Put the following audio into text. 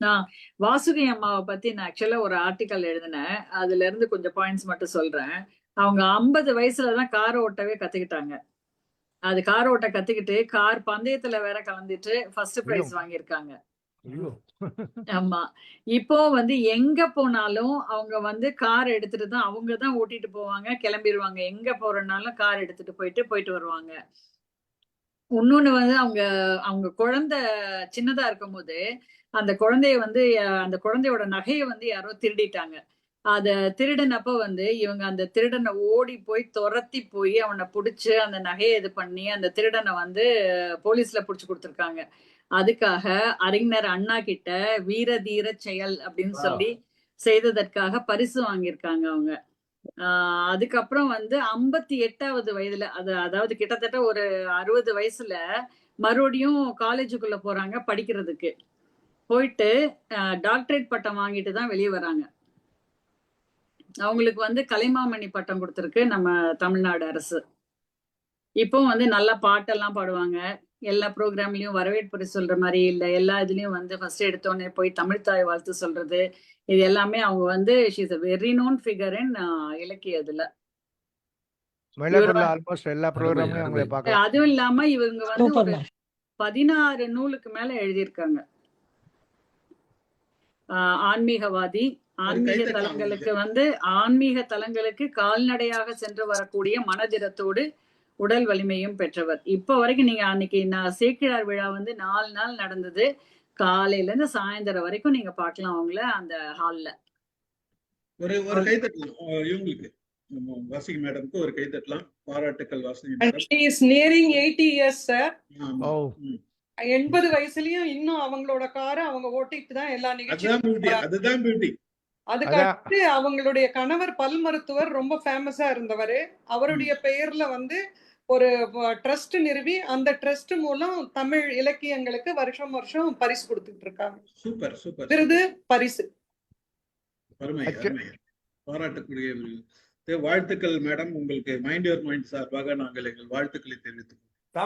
நான் வாசுகி அம்மாவை பத்தி நான் ஆக்சுவலா ஒரு ஆர்டிக்கல் எழுதினேன். அதுல இருந்து கொஞ்சம் பாயிண்ட்ஸ் மட்டும் சொல்றேன். அவங்க ஐம்பது வயசுலதான் கார் ஓட்டவே கத்துக்கிட்டாங்க. அது கார் ஓட்ட கத்துக்கிட்டு கார் பந்தயத்துல வேற கலந்துட்டு ஃபர்ஸ்ட் பிரைஸ் வாங்கியிருக்காங்க. ஆமா. இப்போ வந்து எங்க போனாலும் அவங்க வந்து கார் எடுத்துட்டு தான் அவங்க தான் ஓட்டிட்டு போவாங்க கிளம்பிடுவாங்க எங்க போறனாலும் கார் எடுத்துட்டு போயிட்டு போயிட்டு வருவாங்க. இன்னொன்னு வந்து அவங்க அவங்க குழந்தை சின்னதா இருக்கும்போது அந்த குழந்தைய வந்து அந்த குழந்தையோட நகையை வந்து யாரோ திருடிட்டாங்க. அத திருடனப்ப வந்து இவங்க அந்த திருடனை ஓடி போய் துரத்தி போய் அவனை புடிச்சு அந்த நகையை இது பண்ணி அந்த திருடனை வந்து போலீஸ்ல புடிச்சு கொடுத்துருக்காங்க. அதுக்காக அறிஞர் அண்ணா கிட்ட வீர தீர செயல் அப்படின்னு. சொல்லி செய்ததற்காக பரிசு வாங்கியிருக்காங்க அவங்க. ஆஹ் அதுக்கப்புறம் வந்து ஐம்பத்தி எட்டாவது வயதுல அது அதாவது கிட்டத்தட்ட ஒரு அறுபது வயசுல மறுபடியும் காலேஜுக்குள்ள போறாங்க படிக்கிறதுக்கு. போயிட்டு டாக்டரேட் பட்டம் வாங்கிட்டு தான் வெளியே வராங்க. அவங்களுக்கு வந்து கலைமாமணி பட்டம் கொடுத்துருக்கு நம்ம தமிழ்நாடு அரசு. இப்போ வந்து நல்லா பாட்டெல்லாம் பாடுவாங்க. எல்லா ப்ரோக்ராம்லயும் வரவேற்புரை சொல்ற மாதிரி இல்ல. எல்லா இதுலயும் வந்து ஃபர்ஸ்ட் எடுத்தோடனே போய் தமிழ் தாய் வாழ்த்து சொல்றது. இது எல்லாமே அவங்க வந்து she's a very known figure in இலக்கிய இதுல. அதுவும் இல்லாம இவங்க வந்து ஒரு பதினாறு நூலுக்கு மேல எழுதியிருக்காங்க. ஆஹ் ஆன்மீகவாதி ஆன்மீக தலங்களுக்கு வந்து ஆன்மீக தலங்களுக்கு கால்நடையாக சென்று வரக்கூடிய மனதிடத்தோடு உடல் வலிமையும் பெற்றவர். இப்ப வரைக்கும் நீங்க அன்னைக்கு நான் சேக்கிழார் விழா வந்து நாலு நாள் நடந்தது. காலையில இருந்து சாயந்தரம் வரைக்கும் நீங்க பார்க்கலாம் அவங்கள அந்த ஹால்ல ஒரு ஒரு கை தட்டலாம் அஹ் இவங்களுக்கு வாசிகி மேடம்க்கு ஒரு கை தட்டலாம் பாராட்டுக்கள் வாசிகி And madam. She is nearing 80 years, sir. ஆமா. ஓ ம். எண்பது வயசுலயும் இன்னும் அவங்களோட காரை அவங்க ஓட்டிட்டு தான் எல்லா அதுதான் நிகழ்ச்சியும் அதுதான் பியூட்டி அதுக்கு அதான். அடுத்து அவங்களுடைய கணவர் பல் மருத்துவர் ரொம்ப ஃபேமஸா இருந்தவர். அவருடைய பெயர்ல வந்து ஒரு ட்ரஸ்ட் நிறுவி அந்த ட்ரஸ்ட் மூலம் தமிழ் இலக்கியங்களுக்கு வருஷம் வருஷம் பரிசு கொடுத்துட்டு இருக்காங்க. Super super. விருது பரிசு. அருமை அச்ச- அருமை. பாராட்டக்கூடிய வாழ்த்துக்கள் மேடம். உங்களுக்கு மைண்ட் யுவர் மைண்ட் சார்பாக நாங்கள் எங்கள் வாழ்த்துக்களை தெரிவித்துக் கொள்கிறோம்.